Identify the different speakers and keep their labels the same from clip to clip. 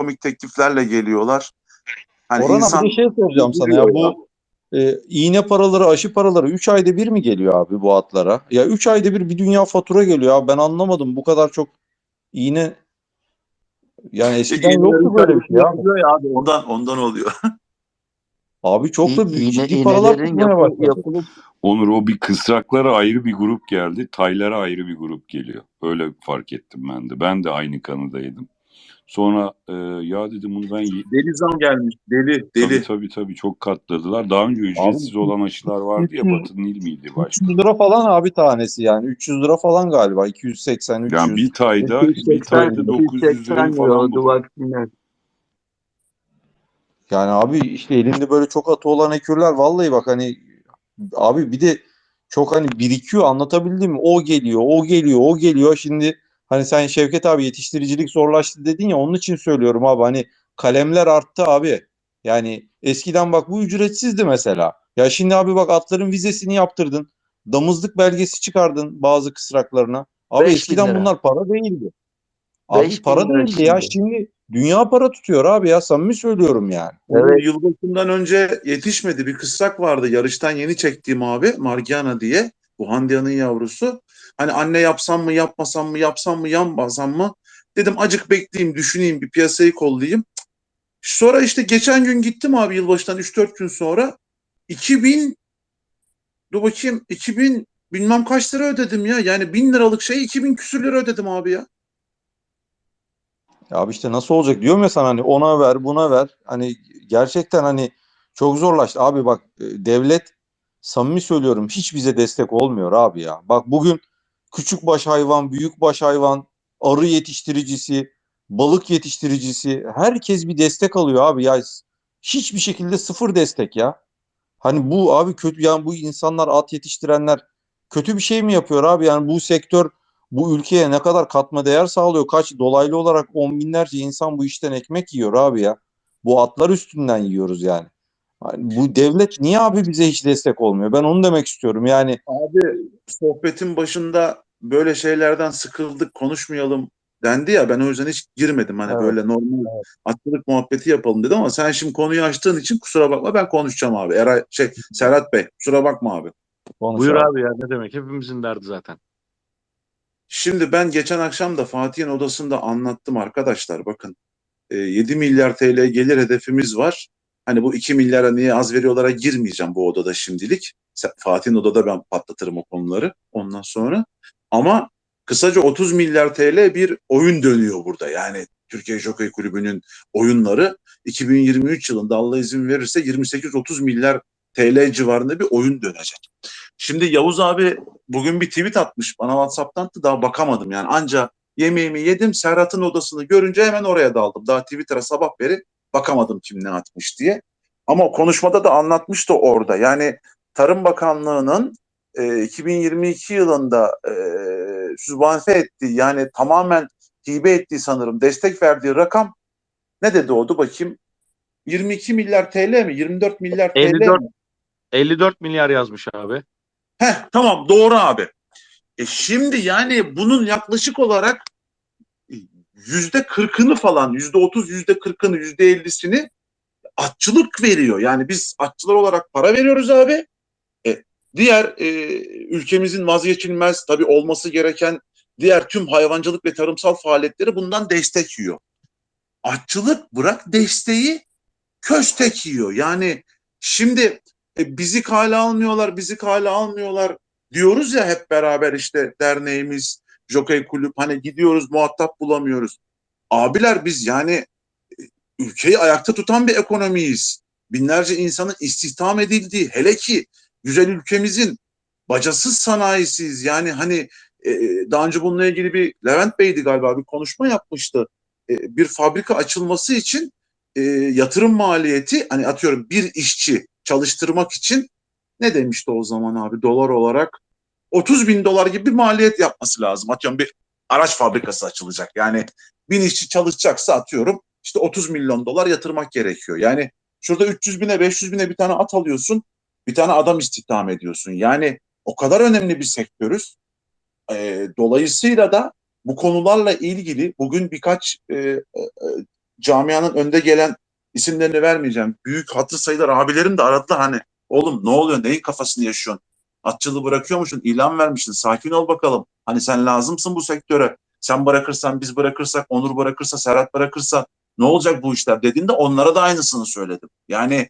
Speaker 1: komik tekliflerle geliyorlar. Hani
Speaker 2: Orhan
Speaker 1: insan
Speaker 2: abi bir şey soracağım sana ya. Bu e, iğne paraları, aşı paraları 3 ayda bir mi geliyor abi bu atlara? Ya 3 ayda bir bir dünya fatura geliyor abi. Ben anlamadım bu kadar çok iğne yani eskiden yoktu böyle bir şey abi.
Speaker 1: Abi ondan ondan oluyor.
Speaker 2: Abi çok da
Speaker 3: İğne-
Speaker 2: ciddi paralar
Speaker 3: iğnelerin
Speaker 2: tutmaya
Speaker 3: yapı-
Speaker 2: başladı.
Speaker 3: yapılıp
Speaker 4: Onur o bir kısraklara ayrı bir grup geldi. Taylara ayrı bir grup geliyor. Öyle fark ettim ben de. Ben de aynı kanıdaydım. Sonra e, ya dedim bunu ben
Speaker 1: Deli zam gelmiş. Deli
Speaker 4: tabii
Speaker 1: deli.
Speaker 4: tabii tabii çok katladılar. Daha önce ücretsiz olan aşılar vardı ya
Speaker 2: 300
Speaker 4: Batı Nil miydi başka?
Speaker 2: 300 lira falan abi tanesi yani. 300 lira falan galiba. 280 300.
Speaker 4: Yani bir tayda bir
Speaker 3: 280
Speaker 4: tayda 900 lira
Speaker 3: 280
Speaker 4: falan bu.
Speaker 2: Yani abi işte elinde böyle çok atı olan ekürler vallahi bak hani abi bir de çok hani birikiyor anlatabildim mi? O geliyor, o geliyor, o geliyor. Şimdi hani sen Şevket abi yetiştiricilik zorlaştı dedin ya onun için söylüyorum abi hani kalemler arttı abi. Yani eskiden bak bu ücretsizdi mesela. Ya şimdi abi bak atların vizesini yaptırdın. Damızlık belgesi çıkardın bazı kısraklarına. Abi
Speaker 3: 5000
Speaker 2: eskiden
Speaker 3: lira.
Speaker 2: bunlar para değildi. Abi
Speaker 3: 5000
Speaker 2: para değildi ya
Speaker 3: şimdi.
Speaker 2: şimdi dünya para tutuyor abi ya samimi söylüyorum yani.
Speaker 3: Evet.
Speaker 1: Yılbaşından önce yetişmedi. Bir kısrak vardı. Yarıştan yeni çektiğim abi. Margiana diye. Bu Handia'nın yavrusu. Hani anne yapsam mı yapmasam mı yapsam mı yapmasam mı? Dedim acık bekleyeyim düşüneyim bir piyasayı kollayayım. Sonra işte geçen gün gittim abi yılbaşından 3-4 gün sonra. 2000 dur bakayım 2000 bilmem kaç lira ödedim ya. Yani 1000 liralık şey 2000 küsür lira ödedim abi ya.
Speaker 2: Ya abi işte nasıl olacak diyorum ya sana hani ona ver buna ver. Hani gerçekten hani çok zorlaştı. Abi bak e, devlet samimi söylüyorum hiç bize destek olmuyor abi ya. Bak bugün küçük baş hayvan, büyük baş hayvan, arı yetiştiricisi, balık yetiştiricisi herkes bir destek alıyor abi ya. Hiçbir şekilde sıfır destek ya. Hani bu abi kötü yani bu insanlar at yetiştirenler kötü bir şey mi yapıyor abi? Yani bu sektör bu ülkeye ne kadar katma değer sağlıyor? Kaç dolaylı olarak on binlerce insan bu işten ekmek yiyor abi ya. Bu atlar üstünden yiyoruz yani. Hani bu devlet niye abi bize hiç destek olmuyor? Ben onu demek istiyorum. Yani
Speaker 1: Abi sohbetin başında böyle şeylerden sıkıldık konuşmayalım dendi ya ben o yüzden hiç girmedim hani
Speaker 2: Evet.
Speaker 1: böyle normal atçılık muhabbeti yapalım dedim ama sen şimdi konuyu açtığın için kusura bakma ben konuşacağım abi. Eray şey Serhat Bey kusura bakma abi.
Speaker 2: konuş
Speaker 5: Buyur
Speaker 2: abi.
Speaker 5: abi ya ne demek hepimizin derdi zaten.
Speaker 1: Şimdi ben geçen akşam da Fatih'in odasında anlattım arkadaşlar bakın. E, 7 milyar TL gelir hedefimiz var. Hani bu 2 milyara niye az veriyorlara girmeyeceğim bu odada şimdilik. Fatih'in odada ben patlatırım o konuları ondan sonra. Ama kısaca 30 milyar TL bir oyun dönüyor burada. Yani Türkiye Jockey Kulübü'nün oyunları 2023 yılında Allah izin verirse 28-30 milyar TL civarında bir oyun dönecek. Şimdi Yavuz abi bugün bir tweet atmış bana WhatsApp'tan da daha bakamadım yani anca yemeğimi yedim Serhat'ın odasını görünce hemen oraya daldım. Daha Twitter'a sabah beri bakamadım kim ne atmış diye. Ama o konuşmada da anlatmıştı orada. Yani Tarım Bakanlığı'nın e, 2022 yılında e, sübvanse ettiği yani tamamen hibe ettiği sanırım destek verdiği rakam ne dedi oldu bakayım 22 milyar TL mi 24 milyar TL
Speaker 5: 54
Speaker 1: mi?
Speaker 5: 54 milyar yazmış abi.
Speaker 1: Heh, tamam doğru abi. E şimdi yani bunun yaklaşık olarak yüzde kırkını falan yüzde otuz yüzde kırkını yüzde ellisini atçılık veriyor. Yani biz atçılar olarak para veriyoruz abi. E, diğer e, ülkemizin vazgeçilmez tabii olması gereken diğer tüm hayvancılık ve tarımsal faaliyetleri bundan destek yiyor. Atçılık bırak desteği köstek yiyor. Yani şimdi e, bizi kale almıyorlar, bizi kale almıyorlar diyoruz ya hep beraber işte derneğimiz, Jockey Kulüp hani gidiyoruz muhatap bulamıyoruz. Abiler biz yani e, ülkeyi ayakta tutan bir ekonomiyiz. Binlerce insanın istihdam edildiği hele ki güzel ülkemizin bacasız sanayisiyiz. Yani hani e, daha önce bununla ilgili bir Levent Bey'di galiba bir konuşma yapmıştı. E, bir fabrika açılması için e, yatırım maliyeti hani atıyorum bir işçi çalıştırmak için ne demişti o zaman abi dolar olarak 30 bin dolar gibi bir maliyet yapması lazım. Atıyorum bir araç fabrikası açılacak. Yani bin işçi çalışacaksa atıyorum işte 30 milyon dolar yatırmak gerekiyor. Yani şurada 300 bine 500 bine bir tane at alıyorsun bir tane adam istihdam ediyorsun. Yani o kadar önemli bir sektörüz. E, dolayısıyla da bu konularla ilgili bugün birkaç e, e, camianın önde gelen isimlerini vermeyeceğim. Büyük hatır sayılır abilerim de aradılar hani oğlum ne oluyor neyin kafasını yaşıyorsun? Atçılığı bırakıyor musun? İlan vermişsin. Sakin ol bakalım. Hani sen lazımsın bu sektöre. Sen bırakırsan biz bırakırsak, Onur bırakırsa, Serhat bırakırsa ne olacak bu işler dediğimde onlara da aynısını söyledim. Yani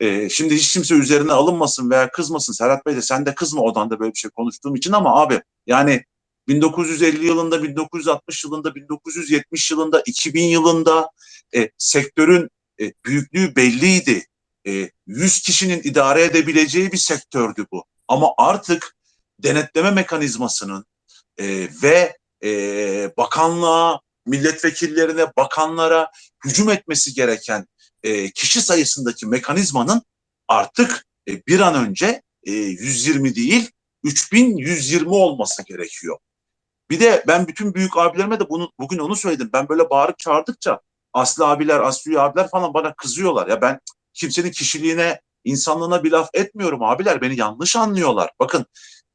Speaker 1: e, şimdi hiç kimse üzerine alınmasın veya kızmasın. Serhat Bey de sen de kızma odanda böyle bir şey konuştuğum için ama abi yani 1950 yılında, 1960 yılında, 1970 yılında, 2000 yılında e, sektörün e, büyüklüğü belliydi. E, 100 kişinin idare edebileceği bir sektördü bu. Ama artık denetleme mekanizmasının e, ve e, bakanlığa, milletvekillerine, bakanlara hücum etmesi gereken e, kişi sayısındaki mekanizmanın artık e, bir an önce e, 120 değil 3120 olması gerekiyor. Bir de ben bütün büyük abilerime de bunu bugün onu söyledim. Ben böyle bağırıp çağırdıkça Aslı abiler, Aslı abiler falan bana kızıyorlar. Ya ben kimsenin kişiliğine, insanlığına bir laf etmiyorum abiler. Beni yanlış anlıyorlar. Bakın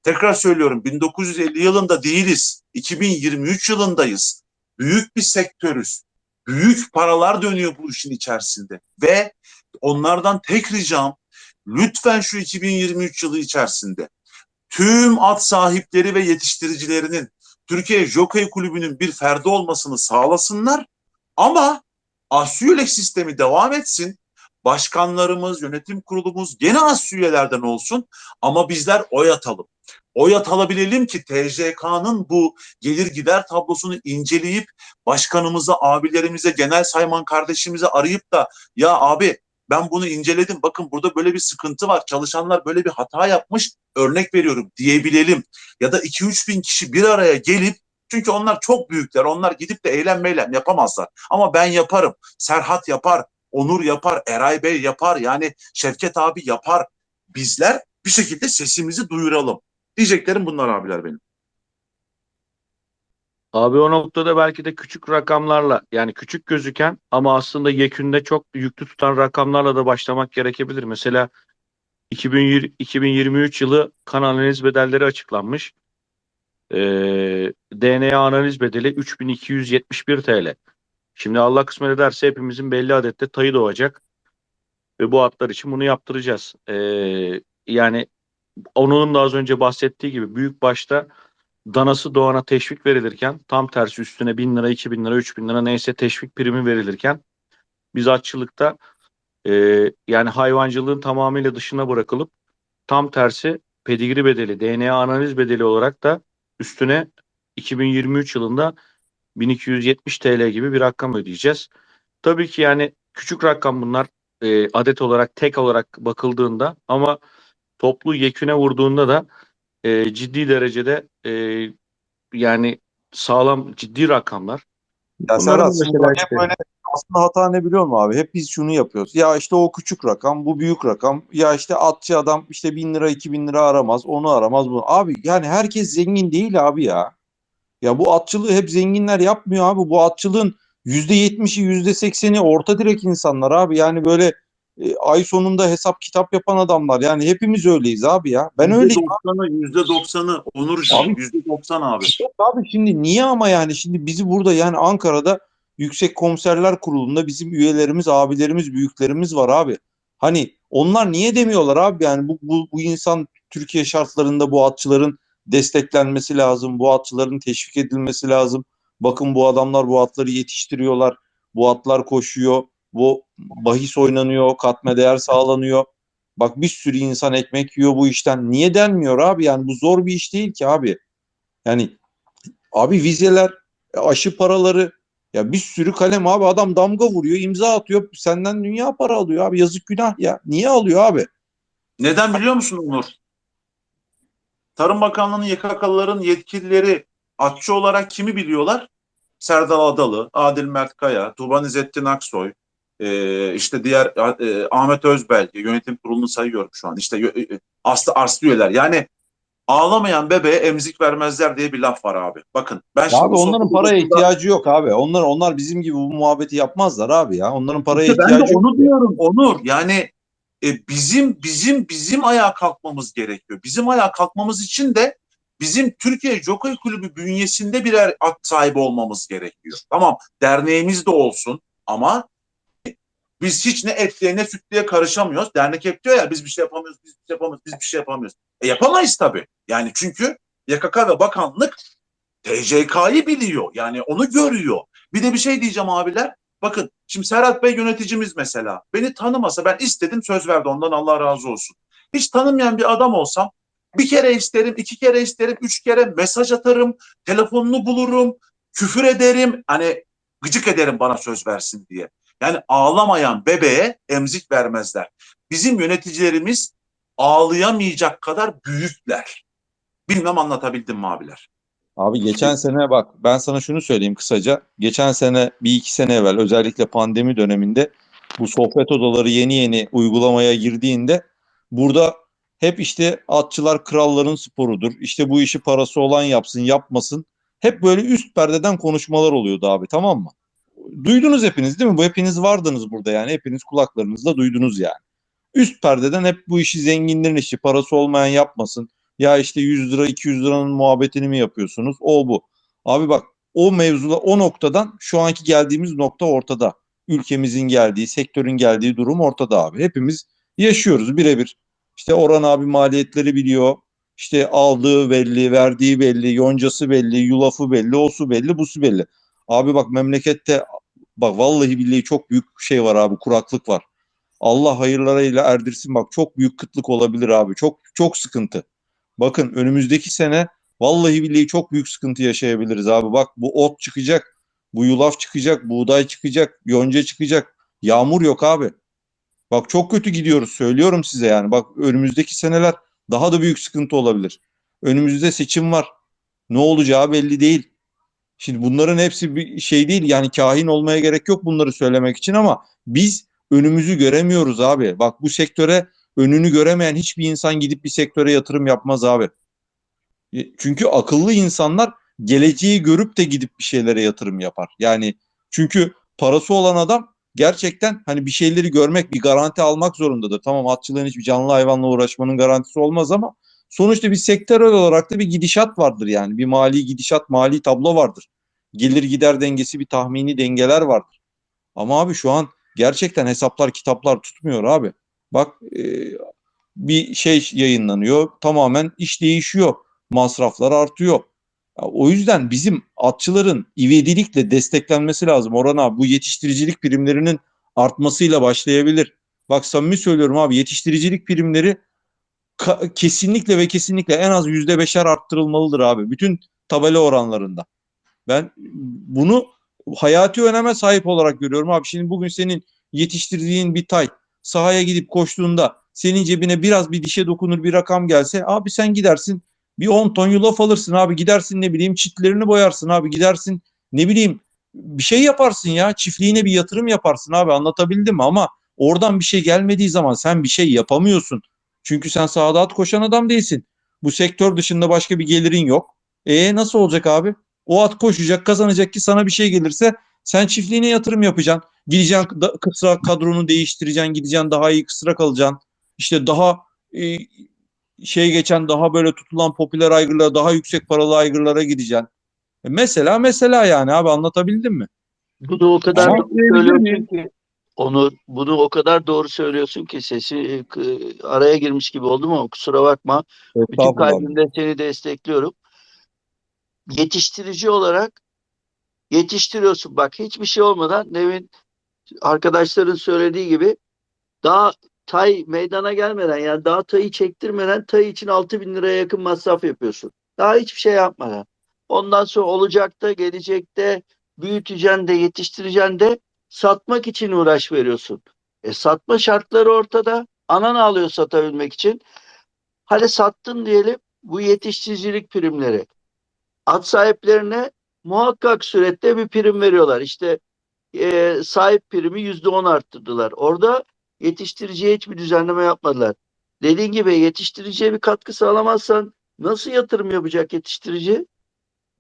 Speaker 1: tekrar söylüyorum 1950 yılında değiliz. 2023 yılındayız. Büyük bir sektörüz. Büyük paralar dönüyor bu işin içerisinde. Ve onlardan tek ricam lütfen şu 2023 yılı içerisinde tüm at sahipleri ve yetiştiricilerinin Türkiye Jockey Kulübü'nün bir ferdi olmasını sağlasınlar. Ama Asyülek sistemi devam etsin. Başkanlarımız, yönetim kurulumuz gene as üyelerden olsun ama bizler oy atalım. Oy atabilelim ki TJK'nın bu gelir gider tablosunu inceleyip başkanımıza, abilerimize, genel sayman kardeşimize arayıp da ya abi ben bunu inceledim. Bakın burada böyle bir sıkıntı var. Çalışanlar böyle bir hata yapmış. Örnek veriyorum diyebilelim. Ya da 2-3 bin kişi bir araya gelip çünkü onlar çok büyükler. Onlar gidip de eylem meylem yapamazlar. Ama ben yaparım. Serhat yapar. Onur yapar. Eray Bey yapar. Yani Şevket abi yapar. Bizler bir şekilde sesimizi duyuralım. Diyeceklerim bunlar abiler benim.
Speaker 5: Abi o noktada belki de küçük rakamlarla yani küçük gözüken ama aslında yekünde çok yüklü tutan rakamlarla da başlamak gerekebilir. Mesela 2020, 2023 yılı kan analiz bedelleri açıklanmış. Ee, DNA analiz bedeli 3271 TL. Şimdi Allah kısmet ederse hepimizin belli adette tayı doğacak. Ve bu atlar için bunu yaptıracağız. Ee, yani onun da az önce bahsettiği gibi büyük başta danası doğana teşvik verilirken tam tersi üstüne 1000 lira, 2000 lira, 3000 lira neyse teşvik primi verilirken biz atçılıkta e, yani hayvancılığın tamamıyla dışına bırakılıp tam tersi pedigri bedeli, DNA analiz bedeli olarak da üstüne 2023 yılında 1270 TL gibi bir rakam ödeyeceğiz. Tabii ki yani küçük rakam bunlar e, adet olarak tek olarak bakıldığında ama toplu yeküne vurduğunda da e, ciddi derecede e, yani sağlam ciddi rakamlar.
Speaker 2: Ya Serhat hep böyle aslında hata ne biliyor musun abi? Hep biz şunu yapıyoruz. Ya işte o küçük rakam, bu büyük rakam. Ya işte atçı adam işte bin lira, iki bin lira aramaz, onu aramaz bunu. Abi yani herkes zengin değil abi ya. Ya bu atçılığı hep zenginler yapmıyor abi. Bu atçılığın yüzde yetmişi, yüzde sekseni orta direk insanlar abi. Yani böyle e, ay sonunda hesap kitap yapan adamlar. Yani hepimiz öyleyiz abi ya. Ben öyleyim.
Speaker 1: %90'ı, %90'ı Onurcuğum,
Speaker 2: Abi-
Speaker 1: %90 abi.
Speaker 2: Abi şimdi niye ama yani şimdi bizi burada yani Ankara'da Yüksek Komiserler Kurulu'nda bizim üyelerimiz, abilerimiz, büyüklerimiz var abi. Hani onlar niye demiyorlar abi yani bu, bu, bu insan Türkiye şartlarında bu atçıların desteklenmesi lazım. Bu atçıların teşvik edilmesi lazım. Bakın bu adamlar bu atları yetiştiriyorlar. Bu atlar koşuyor. Bu bahis oynanıyor. Katma değer sağlanıyor. Bak bir sürü insan ekmek yiyor bu işten. Niye denmiyor abi? Yani bu zor bir iş değil ki abi. Yani Abi vizeler, aşı paraları ya bir sürü kalem abi adam damga vuruyor, imza atıyor. Senden dünya para alıyor abi. Yazık günah ya. Niye alıyor abi?
Speaker 1: Neden biliyor musun Onur? Tarım Bakanlığı'nın YKK'lıların yetkilileri atçı olarak kimi biliyorlar? Serdal Adalı, Adil Mert Kaya, Tuban İzzettin Aksoy, e, işte diğer e, Ahmet Özbelge, yönetim kurulunu sayıyorum şu an. İşte e, aslı arslı üyeler. Yani ağlamayan bebeğe emzik vermezler diye bir laf var abi. Bakın ben şimdi
Speaker 2: Abi onların paraya
Speaker 1: burada-
Speaker 2: ihtiyacı yok abi. Onlar onlar bizim gibi bu muhabbeti yapmazlar abi ya. Onların paraya
Speaker 1: İşte ben
Speaker 2: ihtiyacı
Speaker 1: de
Speaker 2: yok.
Speaker 1: onu diyorum Onur. Yani e, bizim bizim bizim ayağa kalkmamız gerekiyor. Bizim ayağa kalkmamız için de bizim Türkiye Jockey Kulübü bünyesinde birer at sahibi olmamız gerekiyor. Tamam derneğimiz de olsun Ama biz hiç ne etliye ne sütlüye karışamıyoruz. Dernek hep diyor ya biz bir şey yapamıyoruz, biz bir şey yapamıyoruz, biz bir şey yapamıyoruz. E yapamayız tabii. Yani çünkü YKK ve bakanlık TCK'yı biliyor. Yani onu görüyor. Bir de bir şey diyeceğim abiler. Bakın şimdi Serhat Bey yöneticimiz mesela. Beni tanımasa ben istedim söz verdi ondan Allah razı olsun. Hiç tanımayan bir adam olsam bir kere isterim, iki kere isterim, üç kere mesaj atarım, telefonunu bulurum, küfür ederim. Hani gıcık ederim bana söz versin diye. Yani ağlamayan bebeğe emzik vermezler. Bizim yöneticilerimiz ağlayamayacak kadar büyükler. Bilmem anlatabildim mi abiler?
Speaker 2: Abi geçen sene bak ben sana şunu söyleyeyim kısaca. Geçen sene bir iki sene evvel özellikle pandemi döneminde bu sohbet odaları yeni yeni uygulamaya girdiğinde burada hep işte atçılar kralların sporudur. İşte bu işi parası olan yapsın yapmasın. Hep böyle üst perdeden konuşmalar oluyordu abi tamam mı? Duydunuz hepiniz değil mi? Bu hepiniz vardınız burada yani. Hepiniz kulaklarınızla duydunuz yani. Üst perdeden hep bu işi zenginlerin işi parası olmayan yapmasın. Ya işte 100 lira 200 liranın muhabbetini mi yapıyorsunuz? O bu. Abi bak o mevzuda o noktadan şu anki geldiğimiz nokta ortada. Ülkemizin geldiği, sektörün geldiği durum ortada abi. Hepimiz yaşıyoruz birebir. İşte Orhan abi maliyetleri biliyor. İşte aldığı belli, verdiği belli, yoncası belli, yulafı belli, o su belli, bu su belli. Abi bak memlekette bak vallahi billahi çok büyük şey var abi kuraklık var. Allah hayırlarıyla erdirsin bak çok büyük kıtlık olabilir abi. Çok çok sıkıntı. Bakın önümüzdeki sene vallahi billahi çok büyük sıkıntı yaşayabiliriz abi. Bak bu ot çıkacak, bu yulaf çıkacak, buğday çıkacak, yonca çıkacak. Yağmur yok abi. Bak çok kötü gidiyoruz söylüyorum size yani. Bak önümüzdeki seneler daha da büyük sıkıntı olabilir. Önümüzde seçim var. Ne olacağı belli değil. Şimdi bunların hepsi bir şey değil. Yani kahin olmaya gerek yok bunları söylemek için ama biz önümüzü göremiyoruz abi. Bak bu sektöre önünü göremeyen hiçbir insan gidip bir sektöre yatırım yapmaz abi. E, Çünkü akıllı insanlar geleceği görüp de gidip bir şeylere yatırım yapar. Yani çünkü parası olan adam gerçekten hani bir şeyleri görmek, bir garanti almak zorundadır. Tamam atçılığın hiçbir canlı hayvanla uğraşmanın garantisi olmaz ama sonuçta bir sektörel olarak da bir gidişat vardır yani. Bir mali gidişat, mali tablo vardır. Gelir gider dengesi, bir tahmini dengeler vardır. Ama abi şu an gerçekten hesaplar, kitaplar tutmuyor abi. Bak e, bir şey yayınlanıyor. Tamamen iş değişiyor. Masraflar artıyor. Ya, o yüzden bizim atçıların ivedilikle desteklenmesi lazım. Orhan abi bu yetiştiricilik primlerinin artmasıyla başlayabilir. Bak samimi söylüyorum abi yetiştiricilik primleri kesinlikle ve kesinlikle en az yüzde beşer arttırılmalıdır abi. Bütün tabela oranlarında. Ben bunu hayati öneme sahip olarak görüyorum abi. Şimdi bugün senin yetiştirdiğin bir tay sahaya gidip koştuğunda senin cebine biraz bir dişe dokunur bir rakam gelse abi sen gidersin bir 10 ton yulaf alırsın abi gidersin ne bileyim çitlerini boyarsın abi gidersin ne bileyim bir şey yaparsın ya çiftliğine bir yatırım yaparsın abi anlatabildim mi ama oradan bir şey gelmediği zaman sen bir şey yapamıyorsun. Çünkü sen sahada at koşan adam değilsin. Bu sektör dışında başka bir gelirin yok. E nasıl olacak abi? O at koşacak kazanacak ki sana bir şey gelirse sen çiftliğine yatırım yapacaksın. Gideceksin da- kısrak kadronu değiştireceksin, gideceksin daha iyi kısrak alacaksın. İşte daha e, şey geçen daha böyle tutulan popüler aygırlara, daha yüksek paralı aygırlara gideceksin. E mesela mesela yani abi anlatabildim mi?
Speaker 3: Bunu o kadar
Speaker 2: Ama-
Speaker 3: doğru söylüyorsun ki onu bunu o kadar doğru söylüyorsun ki sesi e, araya girmiş gibi oldum ama kusura bakma. Bütün kalbimle seni destekliyorum. Yetiştirici olarak yetiştiriyorsun. Bak hiçbir şey olmadan Nevin arkadaşların söylediği gibi daha tay meydana gelmeden yani daha tayı çektirmeden tay için 6000 bin liraya yakın masraf yapıyorsun. Daha hiçbir şey yapmadan. Ondan sonra olacakta, gelecekte büyüteceksin de, yetiştireceksin de satmak için uğraş veriyorsun. E satma şartları ortada. Anan alıyor satabilmek için. Hadi sattın diyelim bu yetiştiricilik primleri. At sahiplerine muhakkak surette bir prim veriyorlar. İşte e, sahip primi yüzde on arttırdılar. Orada yetiştiriciye hiçbir düzenleme yapmadılar. Dediğin gibi yetiştiriciye bir katkı sağlamazsan nasıl yatırım yapacak yetiştirici?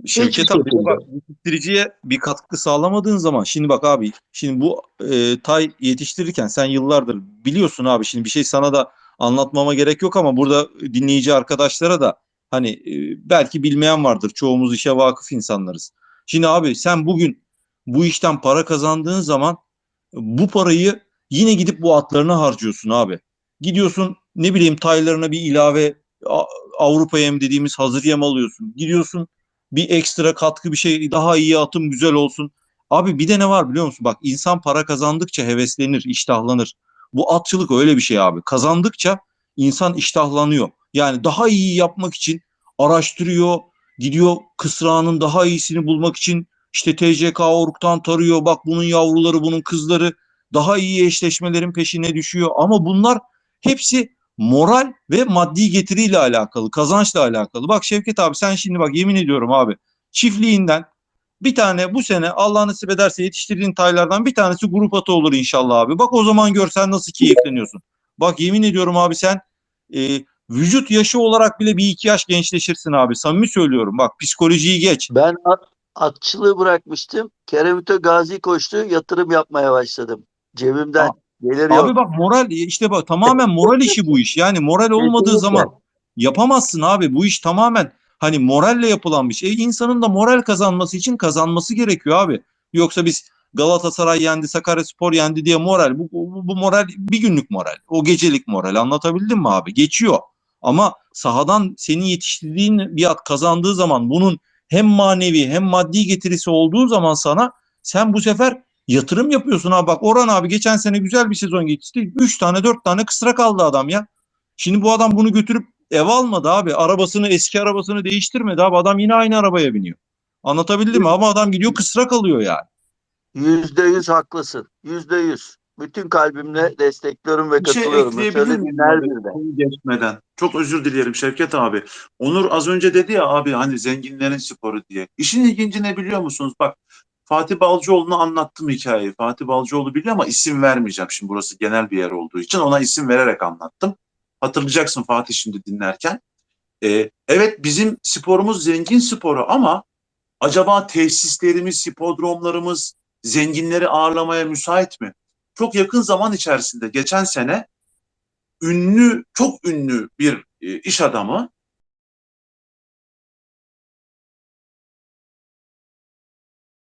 Speaker 2: Şevket abi bak yetiştiriciye bir katkı sağlamadığın zaman şimdi bak abi şimdi bu e, tay yetiştirirken sen yıllardır biliyorsun abi şimdi bir şey sana da anlatmama gerek yok ama burada dinleyici arkadaşlara da hani e, belki bilmeyen vardır çoğumuz işe vakıf insanlarız. Şimdi abi sen bugün bu işten para kazandığın zaman bu parayı yine gidip bu atlarına harcıyorsun abi. Gidiyorsun ne bileyim taylarına bir ilave Avrupa yem dediğimiz hazır yem alıyorsun. Gidiyorsun bir ekstra katkı bir şey daha iyi atım güzel olsun. Abi bir de ne var biliyor musun? Bak insan para kazandıkça heveslenir, iştahlanır. Bu atçılık öyle bir şey abi. Kazandıkça insan iştahlanıyor. Yani daha iyi yapmak için araştırıyor, gidiyor kısrağının daha iyisini bulmak için işte TCK.org'dan tarıyor. Bak bunun yavruları, bunun kızları daha iyi eşleşmelerin peşine düşüyor. Ama bunlar hepsi moral ve maddi getiriyle alakalı, kazançla alakalı. Bak Şevket abi sen şimdi bak yemin ediyorum abi çiftliğinden bir tane bu sene Allah nasip ederse yetiştirdiğin taylardan bir tanesi grup atı olur inşallah abi. Bak o zaman görsen nasıl keyifleniyorsun. Bak yemin ediyorum abi sen e, vücut yaşı olarak bile bir iki yaş gençleşirsin abi. Samimi söylüyorum bak psikolojiyi geç.
Speaker 3: Ben at- atçılığı bırakmıştım. Kerevito Gazi koştu. Yatırım yapmaya başladım. Cebimden.
Speaker 2: Aa,
Speaker 3: Gelir
Speaker 2: Abi
Speaker 3: yok.
Speaker 2: bak moral işte bak tamamen moral işi bu iş. Yani moral olmadığı zaman yapamazsın abi. Bu iş tamamen hani moralle yapılan bir şey. E, insanın da moral kazanması için kazanması gerekiyor abi. Yoksa biz Galatasaray yendi, Sakaryaspor yendi diye moral. Bu, bu, bu moral bir günlük moral. O gecelik moral. Anlatabildim mi abi? Geçiyor. Ama sahadan senin yetiştirdiğin bir at kazandığı zaman bunun hem manevi hem maddi getirisi olduğu zaman sana sen bu sefer yatırım yapıyorsun abi. Bak Orhan abi geçen sene güzel bir sezon geçti. 3 tane 4 tane kısrak aldı adam ya. Şimdi bu adam bunu götürüp eve almadı abi. Arabasını eski arabasını değiştirmedi abi. Adam yine aynı arabaya biniyor. Anlatabildim mi? Ama adam gidiyor kısrak alıyor yani.
Speaker 3: Yüzde yüz haklısın. Yüzde yüz. Bütün kalbimle destekliyorum ve
Speaker 1: Bir şey
Speaker 3: katılıyorum.
Speaker 1: ekleyebilir
Speaker 3: Söylediğin
Speaker 1: miyim abi? geçmeden. Çok özür dilerim Şevket abi. Onur az önce dedi ya abi hani zenginlerin sporu diye. İşin ilginci ne biliyor musunuz? Bak Fatih Balcıoğlu'na anlattım hikayeyi. Fatih Balcıoğlu biliyor ama isim vermeyeceğim. Şimdi burası genel bir yer olduğu için ona isim vererek anlattım. Hatırlayacaksın Fatih şimdi dinlerken. Ee, evet bizim sporumuz zengin sporu ama acaba tesislerimiz, hipodromlarımız zenginleri ağırlamaya müsait mi? Çok yakın zaman içerisinde geçen sene ünlü, çok ünlü bir e, iş adamı